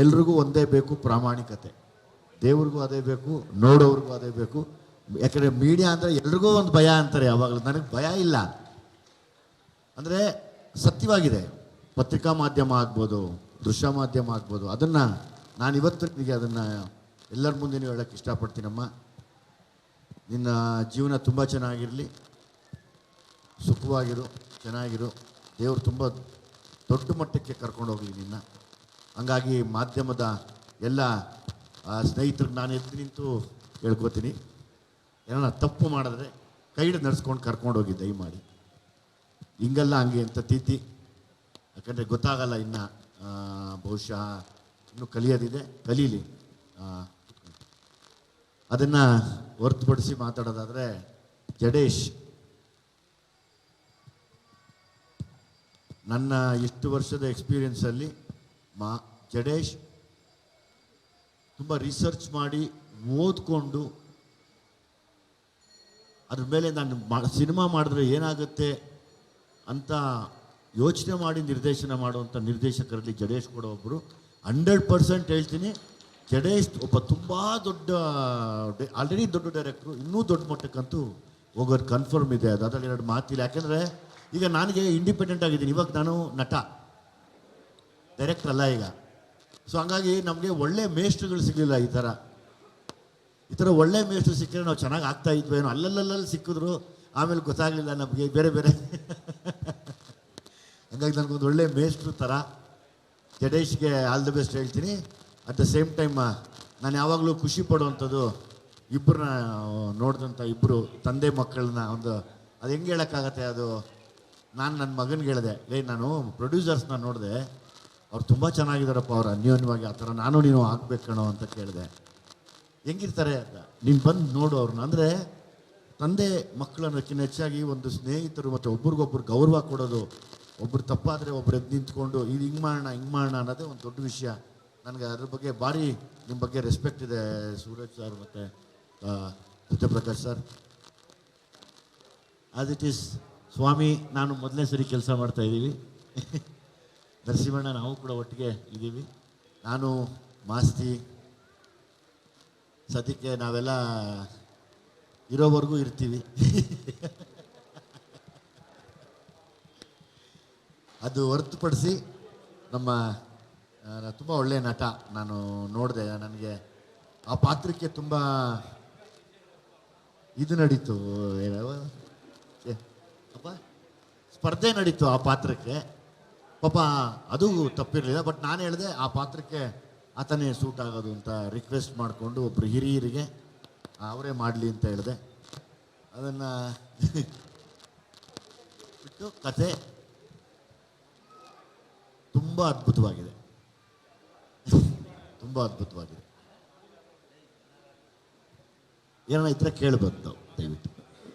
ಎಲ್ರಿಗೂ ಒಂದೇ ಬೇಕು ಪ್ರಾಮಾಣಿಕತೆ. ದೇವ್ರಿಗೂ ಅದೇ ಬೇಕು, ನೋಡೋವ್ರಿಗೂ ಅದೇ ಬೇಕು. ಯಾಕಂದರೆ ಮೀಡಿಯಾ ಅಂದರೆ ಎಲ್ರಿಗೂ ಒಂದು ಭಯ ಅಂತಾರೆ ಯಾವಾಗಲೂ. ನನಗೆ ಭಯ ಇಲ್ಲ. ಅಂದರೆ ಸತ್ಯವಾಗಿದೆ. ಪತ್ರಿಕಾ ಮಾಧ್ಯಮ ಆಗ್ಬೋದು, ದೃಶ್ಯ ಮಾಧ್ಯಮ ಆಗ್ಬೋದು. ಅದನ್ನು ನಾನು ಇವತ್ತು ನಿಮಗೆ ಅದನ್ನು ಎಲ್ಲರ ಮುಂದೆ ಹೇಳೋಕ್ಕೆ ಇಷ್ಟಪಡ್ತೀನಮ್ಮ. ನಿನ್ನ ಜೀವನ ತುಂಬ ಚೆನ್ನಾಗಿರಲಿ. ಸುಖವಾಗಿರು, ಚೆನ್ನಾಗಿರು. ದೇವರು ತುಂಬ ದೊಡ್ಡ ಮಟ್ಟಕ್ಕೆ ಕರ್ಕೊಂಡು ಹೋಗಲಿ ನಿನ್ನ. ಹಂಗಾಗಿ ಮಾಧ್ಯಮದ ಎಲ್ಲ ಸ್ನೇಹಿತರಿಗೆ ನಾನು ಎದ್ದು ನಿಂತು ಹೇಳ್ಕೊತೀನಿ. ಏನೋ ತಪ್ಪು ಮಾಡಿದ್ರೆ ಕೈ ನಡೆಸ್ಕೊಂಡು ಕರ್ಕೊಂಡು ಹೋಗಿ ದಯಮಾಡಿ. ಹಿಂಗಲ್ಲ ಹಂಗೆ ಅಂತ ತೀತಿ ಯಾಕಂದರೆ ಗೊತ್ತಾಗಲ್ಲ ಇನ್ನು ಬಹುಶಃ ಇನ್ನೂ ಕಲಿಯೋದಿದೆ. ಕಲೀಲಿ. ಅದನ್ನು ಹೊರತುಪಡಿಸಿ ಮಾತಾಡೋದಾದರೆ ಜಡೇಶ್. ನನ್ನ ಇಷ್ಟು ವರ್ಷದ ಎಕ್ಸ್ಪೀರಿಯನ್ಸಲ್ಲಿ ಮಾ, ಜಡೇಶ್ ತುಂಬ ರಿಸರ್ಚ್ ಮಾಡಿ ಓದ್ಕೊಂಡು ಅದ್ರ ಮೇಲೆ ನಾನು ಸಿನಿಮಾ ಮಾಡಿದ್ರೆ ಏನಾಗುತ್ತೆ ಅಂತ ಯೋಚನೆ ಮಾಡಿ ನಿರ್ದೇಶನ ಮಾಡುವಂಥ ನಿರ್ದೇಶಕರಲ್ಲಿ ಜಡೇಶ್ ಕೂಡ ಒಬ್ಬರು ಹಂಡ್ರೆಡ್ ಪರ್ಸೆಂಟ್ ಹೇಳ್ತೀನಿ, ಜಡೇಶ್ ಒಬ್ಬ ತುಂಬ ದೊಡ್ಡ ಆಲ್ರೆಡಿ ದೊಡ್ಡ ಡೈರೆಕ್ಟ್ರು ಇನ್ನೂ ದೊಡ್ಡ ಮಟ್ಟಕ್ಕಂತೂ ಹೋಗೋದು ಕನ್ಫರ್ಮ್ ಇದೆ. ಅದು ಅದರಲ್ಲಿ ಎರಡು ಮಾತಿಲ್ಲ. ಯಾಕೆಂದರೆ ಈಗ ನನಗೆ ಇಂಡಿಪೆಂಡೆಂಟ್ ಆಗಿದ್ದೀನಿ. ಇವಾಗ ನಾನು ನಟ. ಡೈರೆಕ್ಟರ್ ಅಲ್ಲ ಈಗ. ಸೊ ಹಂಗಾಗಿ ನಮಗೆ ಒಳ್ಳೆ ಮೇಷ್ಟ್ರುಗಳು ಸಿಗಲಿಲ್ಲ ಈ ಥರ. ಈ ಥರ ಒಳ್ಳೆ ಮೇಷ್ಟ್ರು ಸಿಕ್ಕರೆ ನಾವು ಚೆನ್ನಾಗಿ ಆಗ್ತಾ ಇದ್ವೇನೋ ಅಲ್ಲಲ್ಲಲ್ಲಿ ಸಿಕ್ಕಿದ್ರು, ಆಮೇಲೆ ಗೊತ್ತಾಗಲಿಲ್ಲ ನಮಗೆ, ಬೇರೆ ಬೇರೆ. ಹಂಗಾಗಿ ನನಗೊಂದು ಒಳ್ಳೆ ಮೇಷ್ಟ್ರು ಥರ. ಜಡೇಶ್ಗೆ ಆಲ್ ದಿ ಬೆಸ್ಟ್ ಹೇಳ್ತೀನಿ. ಅಟ್ ದ ಸೇಮ್ ಟೈಮ್ ನಾನು ಯಾವಾಗಲೂ ಖುಷಿ ಪಡುವಂಥದ್ದು ಇಬ್ಬರನ್ನ ನೋಡಿದಂಥ ಇಬ್ಬರು ತಂದೆ ಮಕ್ಕಳನ್ನ ಒಂದು, ಅದು ಹೆಂಗೆ ಹೇಳೋಕ್ಕಾಗತ್ತೆ ಅದು? ನಾನು ನನ್ನ ಮಗನಿಗೆ ಹೇಳಿದೆ, ಲೇ, ನಾನು ಪ್ರೊಡ್ಯೂಸರ್ಸ್ನ ನೋಡಿದೆ ಅವ್ರು ತುಂಬ ಚೆನ್ನಾಗಿದ್ದಾರಪ್ಪ, ಅವ್ರು ಅನ್ಯೋನ್ಯವಾಗಿ ಆ ಥರ ನಾನು ನೀನು ಆಗಬೇಕಣೋ ಕಣೋ ಅಂತ ಕೇಳಿದೆ. ಹೆಂಗಿರ್ತಾರೆ ಅಂತ, ನೀನು ಬಂದು ನೋಡು ಅವ್ರನ್ನ. ಅಂದರೆ ತಂದೆ ಮಕ್ಕಳನ್ನಕ್ಕಿಂತ ಹೆಚ್ಚಾಗಿ ಒಂದು ಸ್ನೇಹಿತರು ಮತ್ತು ಒಬ್ರಿಗೊಬ್ರು ಗೌರವ ಕೊಡೋದು, ಒಬ್ರು ತಪ್ಪಾದರೆ ಒಬ್ರು ಎದ್ದು ನಿಂತ್ಕೊಂಡು ಇದು ಹಿಂಗೆ ಮಾಡೋಣ ಹಿಂಗೆ ಮಾಡೋಣ ಅನ್ನೋದೇ ಒಂದು ದೊಡ್ಡ ವಿಷಯ. ನನಗೆ ಅದ್ರ ಬಗ್ಗೆ ಭಾರಿ ನಿಮ್ಮ ಬಗ್ಗೆ ರೆಸ್ಪೆಕ್ಟ್ ಇದೆ, ಸೂರಜ್ ಸರ್ ಮತ್ತು Satyaprakash sir as it is ಸ್ವಾಮಿ, ನಾನು ಮೊದಲನೇ ಸರಿ ಕೆಲಸ ಮಾಡ್ತಾ ಇದ್ದೀವಿ. ನರಸಿಂಹಣ್ಣ, ನಾವು ಕೂಡ ಒಟ್ಟಿಗೆ ಇದ್ದೀವಿ. ನಾನು, ಮಾಸ್ತಿ, ಸದ್ಯಕ್ಕೆ ನಾವೆಲ್ಲ ಇರೋವರೆಗೂ ಇರ್ತೀವಿ. ಅದು ಹೊರತುಪಡಿಸಿ ನಮ್ಮ ತುಂಬ ಒಳ್ಳೆಯ ನಟ ನಾನು ನೋಡಿದೆ. ನನಗೆ ಆ ಪಾತ್ರಕ್ಕೆ ತುಂಬ ಇದು ನಡೀತು. ಸ್ಪರ್ಧೆ ನಡೀತು ಆ ಪಾತ್ರಕ್ಕೆ. ಪಾಪ ಅದು ತಪ್ಪಿರಲಿಲ್ಲ ಬಟ್ ನಾನು ಹೇಳಿದೆ ಆ ಪಾತ್ರಕ್ಕೆ ಆತನೇ ಸೂಟ್ ಆಗೋದು ಅಂತ ರಿಕ್ವೆಸ್ಟ್ ಮಾಡಿಕೊಂಡು ಒಬ್ಬರು ಹಿರಿಯರಿಗೆ ಅವರೇ ಮಾಡಲಿ ಅಂತ ಹೇಳಿದೆ. ಅದನ್ನು ಬಿಟ್ಟು ಕತೆ ತುಂಬ ಅದ್ಭುತವಾಗಿದೆ. ತುಂಬ ಅದ್ಭುತವಾಗಿದೆ. ಏನೋ ಇದ್ರೆ ಕೇಳ್ಬೋದು ತಾವು, ದಯವಿಟ್ಟು.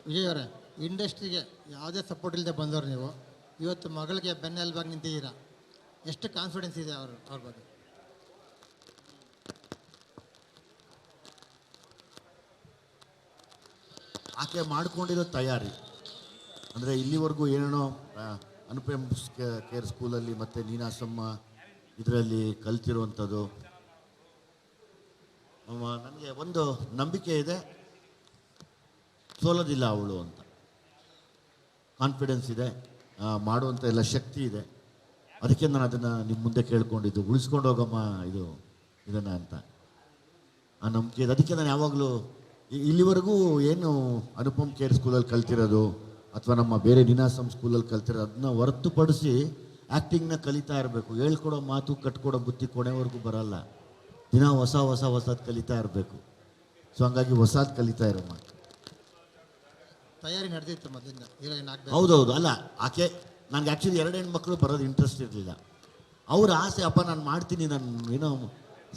ವಿಜಯ್ ಅವರೇ ಇಂಡಸ್ಟ್ರಿಗೆ ಯಾವುದೇ ಸಪೋರ್ಟ್ ಇಲ್ಲದೆ ಬಂದವರು ನೀವು ಇವತ್ತು ಮಗಳಿಗೆ ಬೆನ್ನೆಲುಬಾಗಿ ನಿಂತಿದ್ದೀರಾ? ಎಷ್ಟು ಕಾನ್ಫಿಡೆನ್ಸ್ ಇದೆ ಅವರು ಅವ್ರ ಬಗ್ಗೆ? ಆಕೆ ಮಾಡಿಕೊಂಡಿರೋ ತಯಾರಿ, ಅಂದರೆ ಇಲ್ಲಿವರೆಗೂ ಏನೇನೋ ಅನುಪಮ್ ಕೇರ್ ಸ್ಕೂಲಲ್ಲಿ ಮತ್ತು ನೀನಾಸಮ್ಮ ಇದರಲ್ಲಿ ಕಲ್ತಿರುವಂಥದ್ದು. ನನಗೆ ಒಂದು ನಂಬಿಕೆ ಇದೆ. ಸೋಲೋದಿಲ್ಲ ಅವಳು ಅಂತ. ಕಾನ್ಫಿಡೆನ್ಸ್ ಇದೆ. ಮಾಡುವಂಥ ಎಲ್ಲ ಶಕ್ತಿ ಇದೆ. ಅದಕ್ಕೆ ನಾನು ಅದನ್ನು ನಿಮ್ಮ ಮುಂದೆ ಕೇಳ್ಕೊಂಡಿದ್ದು. ಉಳಿಸ್ಕೊಂಡು ಹೋಗಮ್ಮ ಇದು ಇದನ್ನು ಅಂತ. ಆ ನಂಬಿಕೆ ಇದೆ ಅದಕ್ಕೆ ನಾನು ಯಾವಾಗಲೂ ಇಲ್ಲಿವರೆಗೂ ಏನು ಅನುಪಮ್ ಕೇರ್ ಸ್ಕೂಲಲ್ಲಿ ಕಲ್ತಿರೋದು ಅಥವಾ ನಮ್ಮ ಬೇರೆ ನಿನಾಸಂ ಸ್ಕೂಲಲ್ಲಿ ಕಲ್ತಿರೋದು ಅದನ್ನ ಹೊರತುಪಡಿಸಿ ಆ್ಯಕ್ಟಿಂಗ್ನ ಕಲಿತಾ ಇರಬೇಕು. ಹೇಳ್ಕೊಡೋ ಮಾತು, ಕಟ್ಕೊಡೋ ಬುತ್ತಿ ಕೊನೆವರೆಗೂ ಬರಲ್ಲ. ದಿನ ಹೊಸ ಹೊಸ ಹೊಸದು ಕಲಿತಾ ಇರಬೇಕು. ಸೊ ಹಂಗಾಗಿ ಹೊಸದು ಕಲಿತಾ ಇರಮ್ಮ. ತಯಾರಿ ನಡೆದಿತ್ತು ಮೊದಲಿಂದ, ಹೀರೋಯಿನ್ ಹೌದೌದು, ಅಲ್ಲ, ಆಕೆ, ನನಗೆ ಆ್ಯಕ್ಚುಲಿ ಎರಡು ಹೆಣ್ಮಕ್ಳು ಬರೋದು ಇಂಟ್ರೆಸ್ಟ್ ಇರಲಿಲ್ಲ. ಅವ್ರ ಆಸೆ, ಅಪ್ಪ, ನಾನು ಮಾಡ್ತೀನಿ, ನಾನು ಏನೋ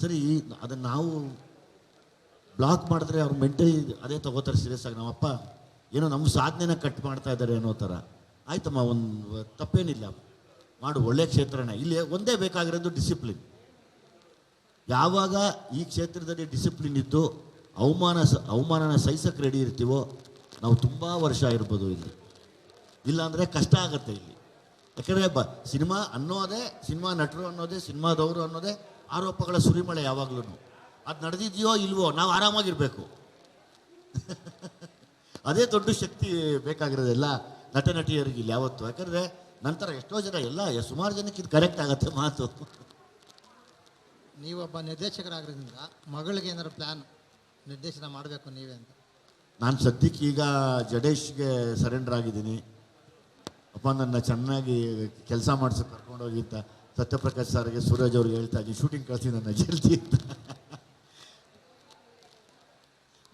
ಸರಿ ಅದನ್ನು ನಾವು ಬ್ಲಾಕ್ ಮಾಡಿದ್ರೆ ಅವ್ರು ಮೆಂಟಲಿ ಅದೇ ತಗೋತಾರೆ ಸೀರಿಯಸ್ ಆಗಿ ನಮ್ಮಪ್ಪ ಏನೋ ನಮ್ಮ ಸಾಧನೆನ ಕಟ್ ಮಾಡ್ತಾ ಇದ್ದಾರೆ ಅನ್ನೋ ಥರ. ಆಯ್ತಮ್ಮ, ಒಂದು ತಪ್ಪೇನಿಲ್ಲ. ಮಾಡು, ಒಳ್ಳೆ ಕ್ಷೇತ್ರನೇ. ಇಲ್ಲಿ ಒಂದೇ ಬೇಕಾಗಿರೋದು ಡಿಸಿಪ್ಲಿನ್ ಯಾವಾಗ ಈ ಕ್ಷೇತ್ರದಲ್ಲಿ ಡಿಸಿಪ್ಲಿನ್ ಇದ್ದು, ಅವಮಾನ ಸ, ಅವಮಾನನ ಸಹಿಸಕ್ಕೆ ರೆಡಿ ಇರ್ತೀವೋ ನಾವು ತುಂಬ ವರ್ಷ ಇರ್ಬೋದು ಇಲ್ಲಿ. ಇಲ್ಲಾಂದರೆ ಕಷ್ಟ ಆಗುತ್ತೆ ಇಲ್ಲಿ. ಯಾಕಂದರೆ ಬ, ಸಿನಿಮಾ ಅನ್ನೋದೇ ಸಿನಿಮಾ ನಟರು ಅನ್ನೋದೇ ಸಿನಿಮಾದವರು ಅನ್ನೋದೇ ಆರೋಪಗಳ ಸುರಿಮಳೆ ಯಾವಾಗಲೂ ಅದು ನಡೆದಿದೆಯೋ ಇಲ್ವೋ ನಾವು ಆರಾಮಾಗಿರಬೇಕು. ಅದೇ ದೊಡ್ಡ ಶಕ್ತಿ ಬೇಕಾಗಿರೋದೆಲ್ಲ ನಟ ನಟಿಯರಿಗೆ ಇಲ್ಲಿ ಯಾವತ್ತು. ಯಾಕಂದರೆ ನಂತರ ಎಷ್ಟೋ ಜನ ಎಲ್ಲ ಸುಮಾರು ಜನಕ್ಕೆ ಇದು ಕರೆಕ್ಟ್ ಆಗುತ್ತೆ ಮಾತು. ನೀವೊಬ್ಬ ನಿರ್ದೇಶಕರಾಗಿರೋದ್ರಿಂದ ಮಗಳಿಗೆ ಏನಾದ್ರು ಪ್ಲ್ಯಾನ್ ನಿರ್ದೇಶನ ಮಾಡಬೇಕು ನೀವೇ ಅಂತ? ನಾನು ಸದ್ಯಕ್ಕೆ ಈಗ ಜಡೇಶ್ಗೆ ಸರೆಂಡರ್ ಆಗಿದ್ದೀನಿ. ಅಪ್ಪ ನನ್ನ ಚೆನ್ನಾಗಿ ಕೆಲಸ ಮಾಡಿಸೋ ಕರ್ಕೊಂಡೋಗಿದ್ದ ಸತ್ಯಪ್ರಕಾಶ್ ಸರ್ಗೆ ಸೂರಜ್ ಅವ್ರಿಗೆ ಹೇಳ್ತಾ ಇದ್ದೀನಿ. ಶೂಟಿಂಗ್ ಕಳಿಸಿ ನನ್ನ ಜಲ್ದಿ ಅಂತ.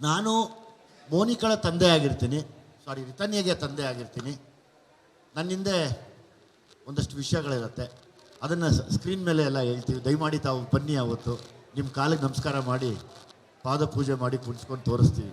ನಾನು ಮೋನಿಕಳ ತಂದೆ ಆಗಿರ್ತೀನಿ. ಸಾರಿ ರಿತನ್ಯಗೆ ತಂದೆ ಆಗಿರ್ತೀನಿ. ನನ್ನ ಹಿಂದೆ ಒಂದಷ್ಟು ವಿಷಯಗಳಿರುತ್ತೆ. ಅದನ್ನು ಸ್ಕ್ರೀನ್ ಮೇಲೆ ಎಲ್ಲ ಹೇಳ್ತೀವಿ. ದಯಮಾಡಿ ತಾವು ಬನ್ನಿ ಅವತ್ತು. ನಿಮ್ಮ ಕಾಲಿಗೆ ನಮಸ್ಕಾರ ಮಾಡಿ ಪಾದ ಪೂಜೆ ಮಾಡಿ ಕುಣಿಸ್ಕೊಂಡು ತೋರಿಸ್ತೀವಿ.